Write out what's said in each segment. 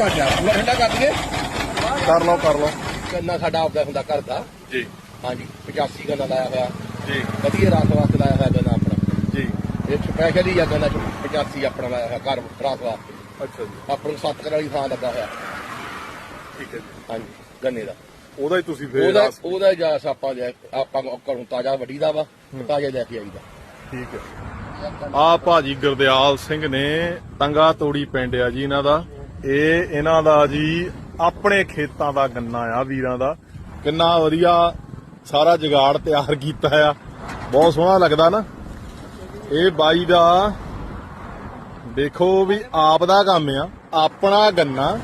ਪੂਰਾ ਠੰਡਾ ਕਰ ਦਈਏ? ਕਰ ਲਓ ਕਰ ਲਓ। ਗੰਨਾ ਸਾਡਾ ਆਪਦਾ ਹੁੰਦਾ ਘਰ ਦਾ। ਜੀ। ਹਾਂਜੀ 85 ਗੰਨਾ ਲਾਇਆ ਹੋਇਆ। ਜੀ। ਵਧੀਆ ਰਾਤ ਵਾਸਤੇ ਲਾਇਆ ਹੋਇਆ ਗੰਨਾ ਆਪਣਾ। ਜੀ। ਇਹ ਸਪੈਸ਼ਲ ਹੀ ਆ ਗੰਨਾ 85 ਆਪਣਾ ਲਾਇਆ ਹੋਇਆ ਘਰ ਰਾਤ ਵਾਸਤੇ। ਅੱਛਾ ਜੀ। ਆਪਾਂ ਨੂੰ ਸੱਤ ਕਰ ਵਾਲੀ ਥਾਂ ਲੱਗਾ ਹੋਇਆ। ਠੀਕ ਹੈ ਜੀ। ਹਾਂਜੀ ਗੰਨੇ ਦਾ। ਉਹਦਾ ਹੀ ਤੁਸੀਂ ਫੇਰ ਉਹਦਾ ਉਹਦਾ ਜਾ ਆਪਾਂ ਲੈ ਆਪਾਂ ਘਰੋਂ ਤਾਜ਼ਾ ਵੱਡੀ ਦਾ ਵਾ ਤਾਜ਼ਾ ਲੈ ਕੇ ਆਈਦਾ। ਠੀਕ ਹੈ। ਆ ਭਾਜੀ ਗੁਰਦਿਆਲ ਸਿੰਘ ਨੇ ਤੰਗਾ ਤੋੜੀ ਪਿੰਡ ਆ ਜੀ ਇਹਨਾਂ ਦਾ। ਇਹ ਇਹਨਾਂ ਦਾ ਜੀ ਆਪਣੇ ਖੇਤਾਂ ਦਾ ਗੰਨਾ ਆ, ਵੀਰਾਂ ਦਾ। ਕਿੰਨਾ ਵਧੀਆ ਸਾਰਾ ਜਗਾੜ ਤਿਆਰ ਕੀਤਾ ਆ। ਬਹੁਤ ਸੋਹਣਾ ਲੱਗਦਾ ਨਾ। ਇਹ ਬਾਈ ਦਾ ਦੇਖੋ ਵੀ ਆਪ ਦਾ ਕੰਮ ਆ, ਆਪਣਾ ਗੰਨਾ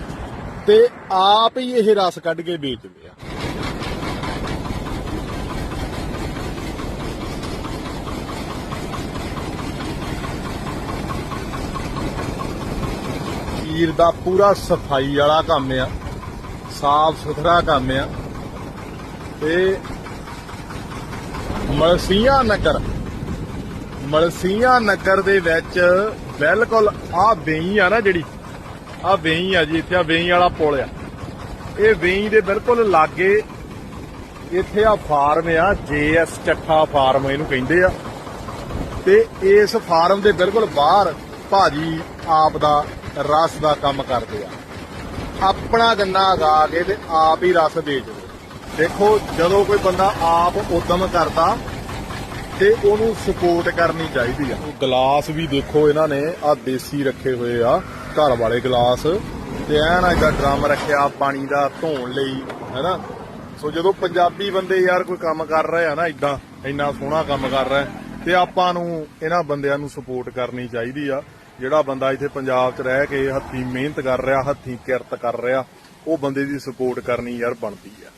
ਤੇ ਆਪ ਹੀ ਇਹ ਰਸ ਕੱਢ ਕੇ ਵੇਚਦੇ ਆ। ਵੀਰ ਦਾ ਪੂਰਾ ਸਫ਼ਾਈ ਵਾਲਾ ਕੰਮ ਆ, ਸਾਫ਼ ਸੁਥਰਾ ਕੰਮ ਆ। ਤੇ ਮਲਸੀਆਂ ਨਗਰ ਮਲਸੀਆਂ ਨਗਰ ਦੇ ਵਿੱਚ ਬਿਲਕੁਲ ਆ ਵੇਈ ਆ ਨਾ ਜਿਹੜੀ, ਆ ਵੇਈ ਆ ਜੀ ਇੱਥੇ, ਆ ਵੇਈ ਵਾਲਾ ਪੁਲ ਆ। ਇਹ ਵੇਈ ਦੇ ਬਿਲਕੁਲ ਲਾਗੇ ਇੱਥੇ ਆ ਫਾਰਮ ਆ, ਜੇਐਸ ਚੱਠਾ ਫਾਰਮ ਇਹਨੂੰ ਕਹਿੰਦੇ ਆ। ਤੇ ਇਸ ਫਾਰਮ ਦੇ ਬਿਲਕੁਲ ਬਾਹਰ ਭਾਜੀ ਆਪ ਦਾ ਰਸ ਦਾ ਕੰਮ ਕਰਦੇ ਆ। ਆਪਣਾ ਗੰਨਾ ਉਗਾ ਕੇ ਤੇ ਆਪ ਹੀ ਰਸ ਵੇਚਦੇ ਦੇਖੋ, ਜਦੋਂ ਕੋਈ ਬੰਦਾ ਆਪ ਉਦਮ ਕਰਦਾ ਤੇ ਉਹਨੂੰ ਸਪੋਰਟ ਕਰਨੀ ਚਾਹੀਦੀ ਆ। ਗਲਾਸ ਵੀ ਦੇਖੋ ਇਹਨਾਂ ਨੇ ਆ ਦੇਸੀ ਰੱਖੇ ਹੋਏ ਆ, ਘਰ ਵਾਲੇ ਗਲਾਸ। ਤੇ ਐਨ ਏਦਾਂ ਡਰਮ ਰੱਖਿਆ, ਪਾਣੀ ਦਾ ਧੋਣ ਲਈ, ਹੈਨਾ? ਸੋ ਜਦੋਂ ਪੰਜਾਬੀ ਬੰਦੇ ਯਾਰ ਕੋਈ ਕੰਮ ਕਰ ਰਹੇ ਆ ਨਾ ਇਦਾਂ ਇੰਨਾ ਸੋਹਣਾ ਕੰਮ ਕਰ ਰਿਹਾ ਤੇ ਆਪਾਂ ਨੂੰ ਇਹਨਾਂ ਬੰਦਿਆਂ ਨੂੰ ਸਪੋਰਟ ਕਰਨੀ ਚਾਹੀਦੀ ਆ। ਜਿਹੜਾ ਬੰਦਾ ਇੱਥੇ ਪੰਜਾਬ 'ਚ ਰਹਿ ਕੇ ਹੱਥੀਂ ਮਿਹਨਤ ਕਰ ਰਿਹਾ, ਹੱਥੀਂ ਕਿਰਤ ਕਰ ਰਿਹਾ, ਉਹ ਬੰਦੇ ਦੀ ਸਪੋਰਟ ਕਰਨੀ ਯਾਰ ਬਣਦੀ ਆ।